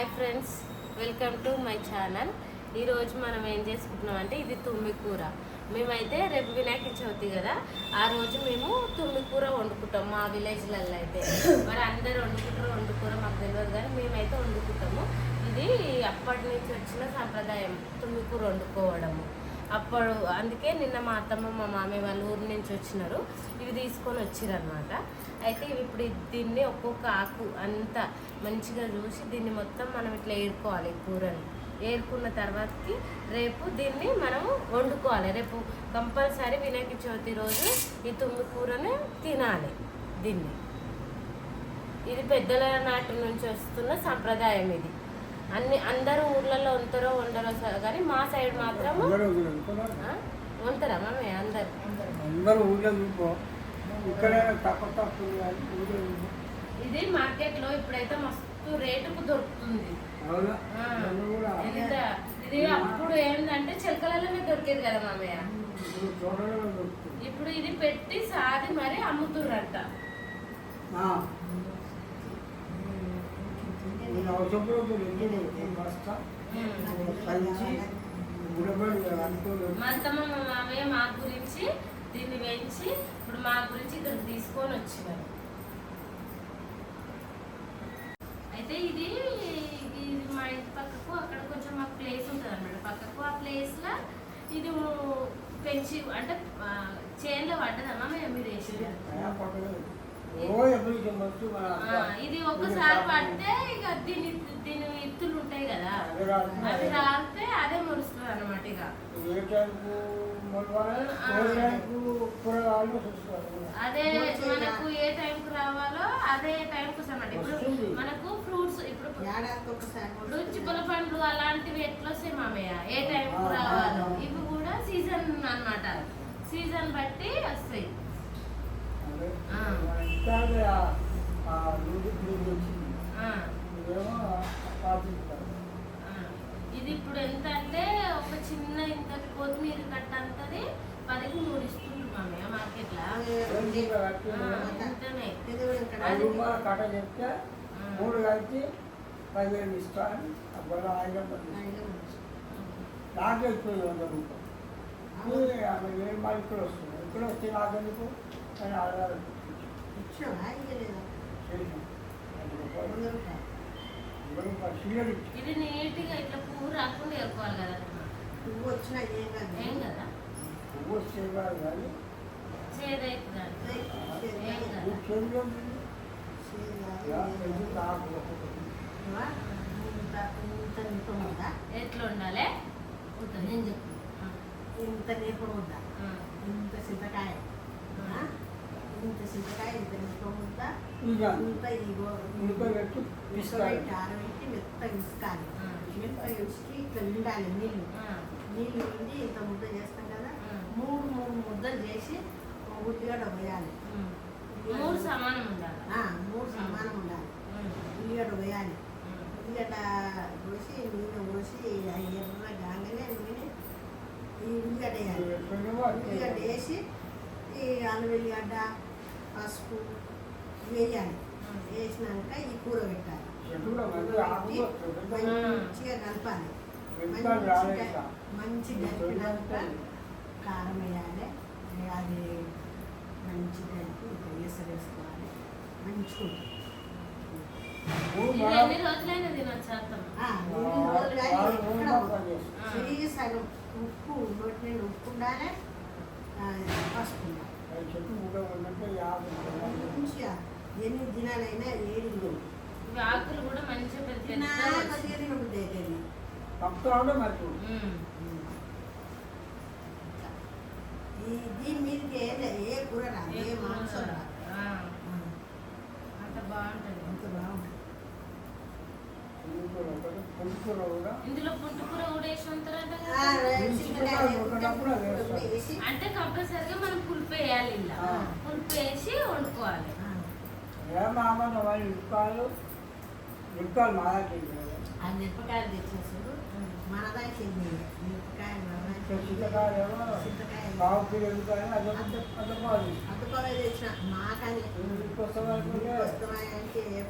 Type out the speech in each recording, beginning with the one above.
Hi friends welcome to my channel. ఈరోజు మనం ఏం చేసుకుంటున్నాం అంటే ఇది తుమ్మి కూర. మేమైతే రేపు వినాయక చవితి కదా ఆ రోజు మేము తుమ్మి కూర వండుకుంటాం మా విలేజ్లలో అయితే. మరి అందరు వండుకుంటారు వండుకూర మాకు తెలియదు కానీ మేమైతే వండుకుంటాము. ఇది అప్పటి నుంచి వచ్చిన సాంప్రదాయం తుమ్మి కూర వండుకోవడము. అప్పుడు అందుకే నిన్న మా అత్తమ్మ మా మామయ్య వాళ్ళ ఊరి నుంచి వచ్చినారు. ఇవి తీసుకొని వచ్చిరనమాట అయితే ఇవి ఇప్పుడు దీన్ని ఒక్కొక్క ఆకు అంతా మంచిగా చూసి దీన్ని మొత్తం మనం ఇట్లా ఏరుకోవాలి కూరని. ఏరుకున్న తర్వాతకి రేపు దీన్ని మనం వండుకోవాలి. రేపు కంపల్సరీ వినాయక చవితి రోజు ఈ తుమ్మి కూరని తినాలి దీన్ని. ఇది పెద్దల నాటి నుంచి వస్తున్న సంప్రదాయం ఇది. అన్ని అందరూ ఊర్లలో వంతరో వండరో స- కానీ మా సైడ్. ఆ, వంటరా మమ్మీ అందరు? అందరూ ఇది మార్కెట్లో ఇప్పుడైతే మస్తు రేటుకు దొరుకుతుంది. ఇది అప్పుడు ఏంటంటే చిలకలలోనే దొరికేది కదా మామయ్య. ఇప్పుడు ఇది పెట్టి సాది మరి అమ్ముతుర్రంట. కలిసి అనుకోలేదు మా మామయ్య మా గురించి దీన్ని పెంచి ఇప్పుడు మా గురించి ఇక్కడ తీసుకొని వచ్చినారు. అయితే ఇది ఇది మా ఇంటి పక్కకు అక్కడ కొంచెం మాకు ప్లేస్ ఉంటుంది అన్నమాట. పక్కకు ఆ ప్లేస్లో ఇది పెంచి అంటే చేన్లో పడ్డదమ్మా మేము మీరు వేసింది? ఇది ఒక్కసారి పడితే ఇక దీని దీని ఇత్తులు ఉంటాయి కదా. అవి రాలితే అదే మురుస్తుంది అనమాట ఇక. ఏ టైంకు మొదలు ఏ టైంకు కూరగాయలు చూస్తారు అదే మనకు ఏ టైంకు రావాలో అదే టైంకు అన్నమాట ఇప్పుడు. మనకు ఫ్రూట్స్ ఇప్పుడు ఒకసారి చిక్కుల పండ్లు అలాంటివి ఎట్లా వస్తాయి మామయ్య? ఏ టైంకు రావాలో? ఇవి కూడా సీజన్ అన్నమాట. సీజన్ బట్టి వస్తాయి. ఆ- వచ్చింది ఇదేమో పాటిస్తారు. ఇది ఇప్పుడు ఎంత అంటే ఒక చిన్న ఇంత కొత్తిమీర కట్ట అంతది పదికి మూడు ఇస్తుంది మామయ్య మార్కెట్లో. కట్ట. చెప్తే. మూడు కలిసి పదివేలు ఇస్తాను అప్పుడు ఐదు నాకు ఎక్కువ వంద రూపాయలు వేలు మరి ఇక్కడ వస్తుంది? ఇక్కడ వస్తే నాకెందుకు? ఇది నీట్గా ఇట్లా పువ్వు రాకుండా ఏరుకోవాలి కదా వచ్చినా ఏం కాదు. ఏం కదా? పువ్వు కానీ ఎట్లా ఉండాలి? ఇంత నిపం ఉందా? ఇంత చింతకాయ? చింతకాయ ఇంత ఉందా ఇక ఇంత ఇగో ఉడక పెట్టి పిస్తాయి పెట్టి ఆరబెట్టి ఇసుకాలి ఇసుకి ఇట్లా నిండాలి నీళ్ళు. ఆ, నీళ్ళు నిండి ఇంత ముద్ద చేస్తాం కదా. మూడు మూడు ముద్దలు చేసి ఒక ఉల్లిగడ్డ పోయాలి. మూడు సమానం ఉండాలి? ఆ, మూడు సమానం ఉండాలి. ఉల్లిగడ్డ పోయాలి ఉల్లిగడ్డ పోసి నూనె పోసి ఎర్ర కాగానే నూనె ఈ ఉల్లిగడ్డ వేయాలి. ఉల్లిగడ్డ వేసి ఈ అల్లం వెల్లిగడ్డ పసుపు వేయాలి. వేసినాక ఈ కూర పెట్టాలి. మంచి. మంచిగా కలపాలి. మంచిగా కలిపినాక కారం వేయాలి. అది మంచిగా కలిపి ఇట్లా వేసరి వేసుకోవాలి. మంచిగా ఉప్పు నోటి నిండా ఉప్పు ఉండాలి పసుపు ఉండాలి. చెట్టు యాభై రూపాయలు. మంచిగా ఎన్ని దినాలైనా ఏడు ఇవి ఆకులు కూడా మంచిగా పెద్ద. ఉమ్. ఈ దీని మీదకి ఏ ఏ కూర రాదు ఏ మాంసం ఆ, అంత బాగుంటుంది. అంత బాగుంటుంది. కూడా ఇందులో పుట్టుకూర కూడా వేసి అంటే కంపల్సరిగా మనం పులుపు వేయాలి ఇలా. పులుపు వేసి వండుకోవాలి. మిరపకాయలు తెచ్చేసాడు తెచ్చిన మాకని ఏ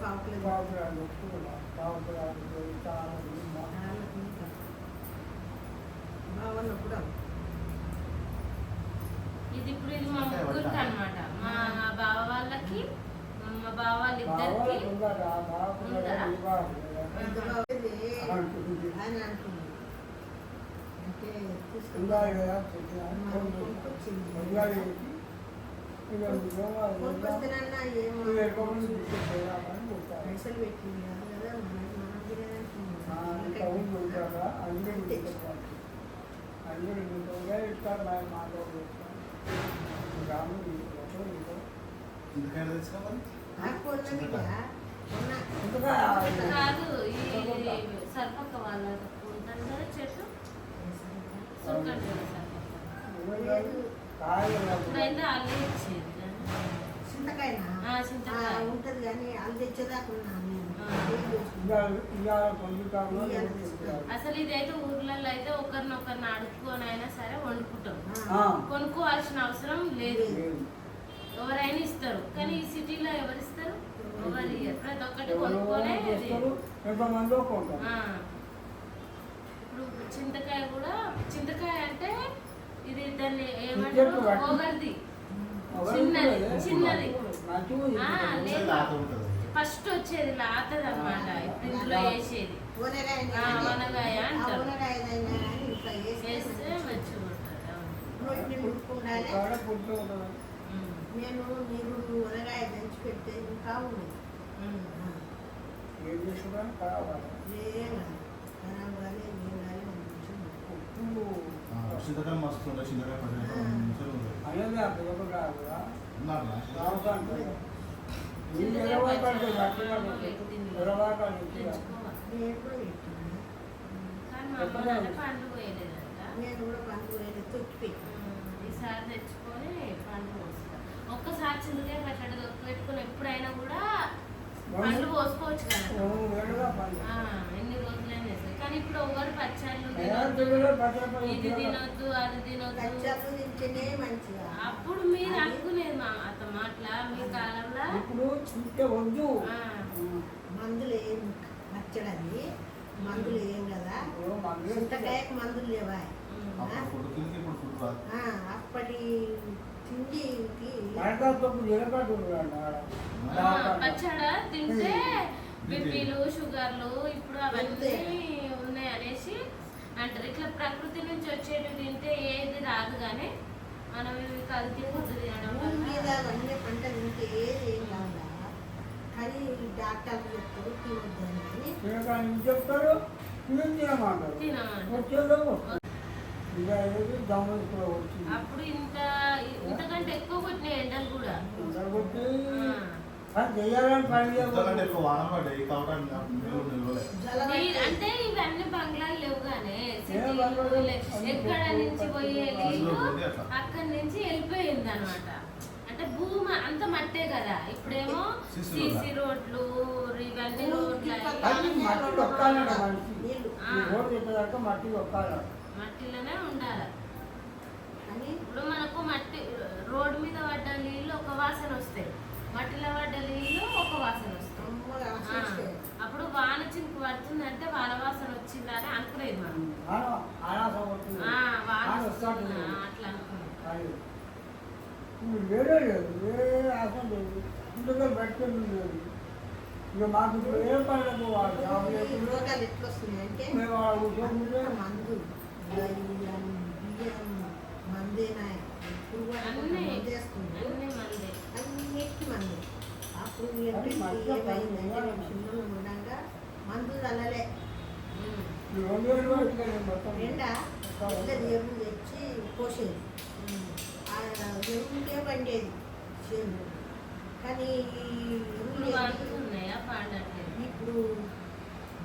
బాగున్నప్పుడు ఇది ఇప్పుడు ఇది మా ముగ్గురికి అనమాట మా బావ వాళ్ళకి మా బావ వాళ్ళిద్దరికి. ఉందా ఎంత బాగుంది అని అంటుంది పెట్టింది కాదు ఆకుకూరల మీద ఉన్న కాదు ఈ సర్పక్క వాళ్ళ ఉంటాను కదా చెట్టు సురకండి కదా సర్పక్క ఇప్పుడైతే అల్లే ఇచ్చేది చింతకాయనా ఆ, చింతకాయ. ఉంటది కానీ అది తెచ్చేదాకా ఉన్నాను? అసలు ఇదైతే ఊర్లలో అయితే ఒకరినొకరిని అడుక్కొని అయినా సరే వండుకుంటాం. కొనుక్కోవాల్సిన అవసరం లేదు. ఎవరైనా ఇస్తారు. కానీ ఈ సిటీలో ఎవరు ఇస్తారు ఎవరు ప్రతి ఒక్కటి కొనుక్కొనే ఇది. ఎంతమంది కొంటారు ఆ. ఇప్పుడు చింతకాయ కూడా చింతకాయ అంటే ఇది దాన్ని ఏమంటారు? చిన్నది, చిన్నది. ఫస్ట్ వచ్చేది లాతది అనమాట ఇప్పుడు ఇందులో వేసేది అంటారు. వేస్తే మంచిగా ఉమ్, నేను మీరు ఊనగాయ దంచి పెడితే ఇంకా ఉంది. ఏం కావాలి ఏం కానీ. నేను కానీ నాన్న పండు పోయలేదంట. నేను కూడా పండుగ తొక్కి ఈసారి తెచ్చుకొని పండు పోస్తా ఒక్కసారి చింతకాయ పచ్చడి దొరికి పెట్టుకుని ఎప్పుడైనా కూడా పండు పోసుకోవచ్చు కదా ఆ, ఎన్ని రోజులైనా చేస్తారు కానీ ఇప్పుడు ఒకరు పచ్చళ్ళు తినొద్దు. ఇది తినొద్దు అది తినొద్దు. కచ్చాలు తింటేనే మంచిగా. అప్పుడు మీరు అనుకునేది మా అత్తమ్మ అట్లా మీ కాలంలో? ఇప్పుడు చుట్టే వద్దు. ఆ, మందులు ఏం నచ్చడని మందులు ఏం కదా? చింతకాయకు మందులు లేవా? అప్పటి ఆ, పచ్చడ? తింటే బీపీలు షుగర్లు ఇప్పుడు అవన్నీ ఉన్నాయి అనేసి అంటారు. ఇట్లా ప్రకృతి నుంచి వచ్చేటివి తింటే ఏది రాదు కానీ మనం ఇవి కల్తీ ఫుడ్ తినడం మీద పంట తింటే ఏది ఏం కాదా కానీ డాక్టర్లు చెప్తారు తినొద్దని చెప్తారు? అప్పుడు ఇంత ఇంతకంటే ఎక్కువ కొట్టినాయి ఎండలు కూడా. అంటే ఇవన్నీ బంగ్లాలు లేవు కానీ ఏ బంగ్లాలు? ఎక్కడ నుంచి పోయే. అక్కడి నుంచి వెళ్ళిపోయింది అనమాట అంటే భూమి అంత మట్టే కదా. ఇప్పుడేమో సిసి రోడ్లు. ఇవన్నీ రోడ్లు. మట్టిలోనే ఉండాలి. అని ఇప్పుడు మనకు మట్టి రోడ్డు మీద పడ్డ నీళ్ళు ఒక వాసన వస్తాయి. మట్టిలో పడ్డ నీళ్ళు ఒక వాసన అప్పుడు వాన చినుకు పడుతుందంటే వాన వాసన వచ్చిందని అనుకునేది మనం. అట్లా వేరే లేదు వేరే లేదు. ఇందులో పెట్టుకుని లేదు ఇక మాకు ఇప్పుడు ఏ అంటే. మందు మందేనా ఇప్పుడు అన్నీ మందు అప్పుడు ఉండగా మందు రెండు తెచ్చి పోసేది. ఆ పండేది చేను కానీ ఇప్పుడు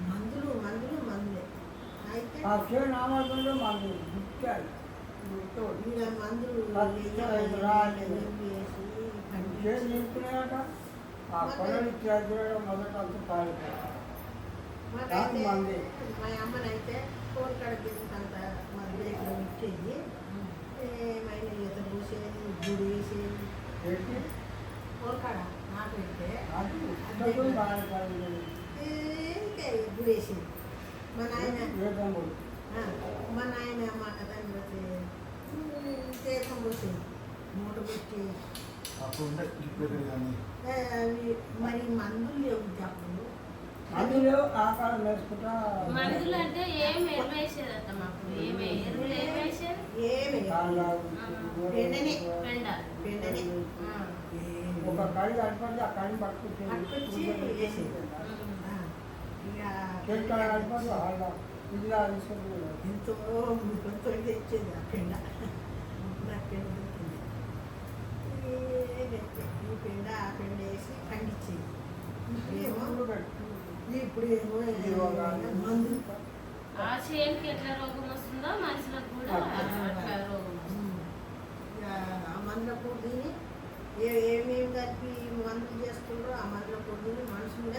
మందులు మందులు మందులు మందులే అయితే ఇంకా మందులు చేను నింపుకున్నాక ఆ పొలం చేద్దడం మొదట అంతా మంది. మా అమ్మనైతే ఫోన్ కాడ అంత మా బ్రేక్లో ఇచ్చేది ఏమైనా ఈత పోసేది గుడి వేసేది. పెట్టి ఫోన్ కాడ నాకు. ఇంకా గుడి వేసేది. మా నాయన మా నాయన మా వచ్చి తీర్థం పోసేది మూట పెట్టి మరి మందులు లేవు అప్పుడు అందులో ఆకారం వేసుకుంటా మందులు అంటే ఏం ఎరువేసేదట మాకు? ఏమే ఎరువులు ఏం వేసేది ఏమి తాళాలు, పెండనే. పెండ. పెండనే. ఆ. ఒక కనపడితే ఆ తీసుకొని ఎంతో ఎంతో తెచ్చేది ఆ పెండ. ఈ పెండ ఆ పెండ వేసి ఇప్పుడేమో ఇప్పుడు ఏమో మందు ఆ చేనుకి ఎట్లా రోగం వస్తుందో మనుషులకు కూడా అట్లా రోగం వస్తుంది. ఇక ఆ మందుల పొడిని ఏ ఏమేమి కలిపి మందులు చేస్తుండ్రో ఆ మందుల పొడిని మనుషులు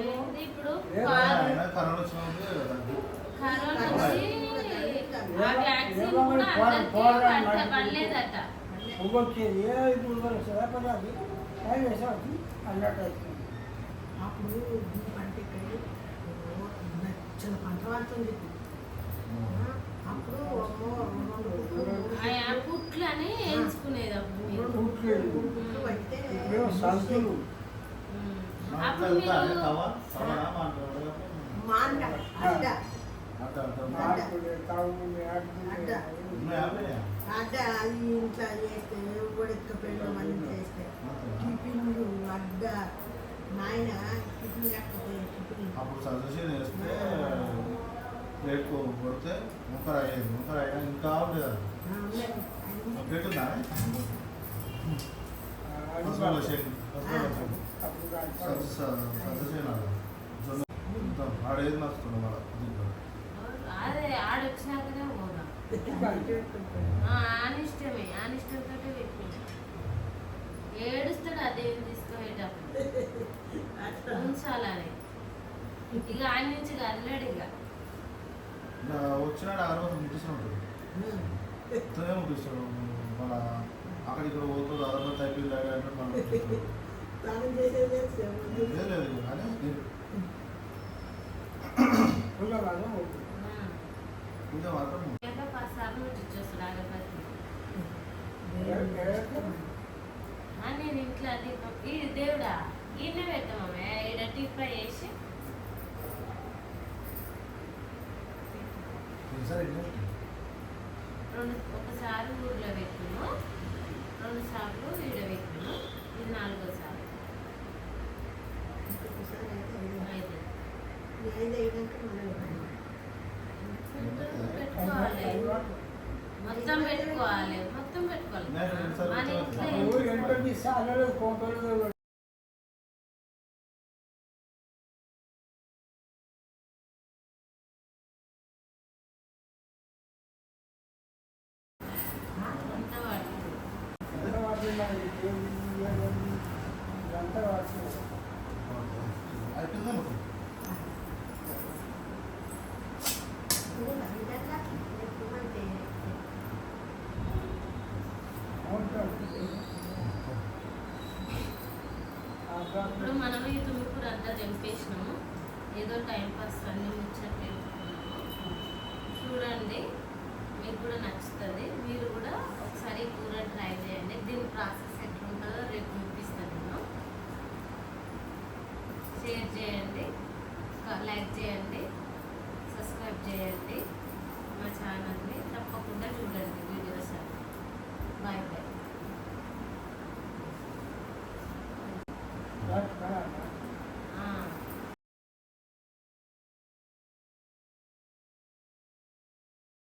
ఏంది ఇప్పుడు? వచ్చేది ఏ ఇప్పుడు అన్నట్టు అవుతుంది అప్పుడు పంట ఇక్కడ నచ్చిన పంట పడుతుంది అప్పుడు ఎంచుకునేది వెళ్తా మీరు అడ్డ అడ్డ ఇంట్లో చేస్తే ఉడక పెళ్ళం అని చేస్తే టిఫిన్లు అడ్డ నాయన టిఫిన్ లేకపోతే టిఫిన్ అప్పుడు సజెషన్ వేస్తే ప్లేట్ కొడితే ముక్కర అయ్యేది ముక్కర అయినా ఇంకా ఉండేది ప్లేట్ ఉందా సజెషన్ ఆడేది నచ్చుతుంది మళ్ళీ దీంట్లో అదే ఆడొచ్చినాకనే పోదాం ఆ, ఆనిష్టమే ఆనిష్టంతో పెట్టింది ఏడుస్తాడు అదేం తీసుకోయేటప్పుడు అట్లా. ఉంచాలని. ఇక ఆయన నుంచి కదలాడు ఇక. ఇంకా వచ్చినాడు ఆ రోజు ముట్టిస్తూ ఉంటుంది ఉమ్. ఇతనే ముట్టిస్తాడు. మన అక్కడ ఇక్కడ పోతాడు అదొక తగ్గి మనం లేదు కానీ మాత్రం ఇంకా పది సార్లు ముట్టించేస్తాడు ఆగపతి ఆ, నేను ఇంట్లో దీపం ఈ దేవుడా గిన్నె పెట్టమమ్మ ఈడ టిప్ప వేసి రెండు ఒకసారి ఊర్లో పెట్టిను రెండు సార్లు ఈడ పెట్టిను ఇది నాలుగో సార్లు ఇంకొకసారి అయితే ఐదు. అయితే ఈ ఐదు అయ్యాక మనం పెట్టుకోవాలి. మొత్తం పెట్టుకోవాలి మొత్తం పెట్టుకోవాలి. నేను రెండు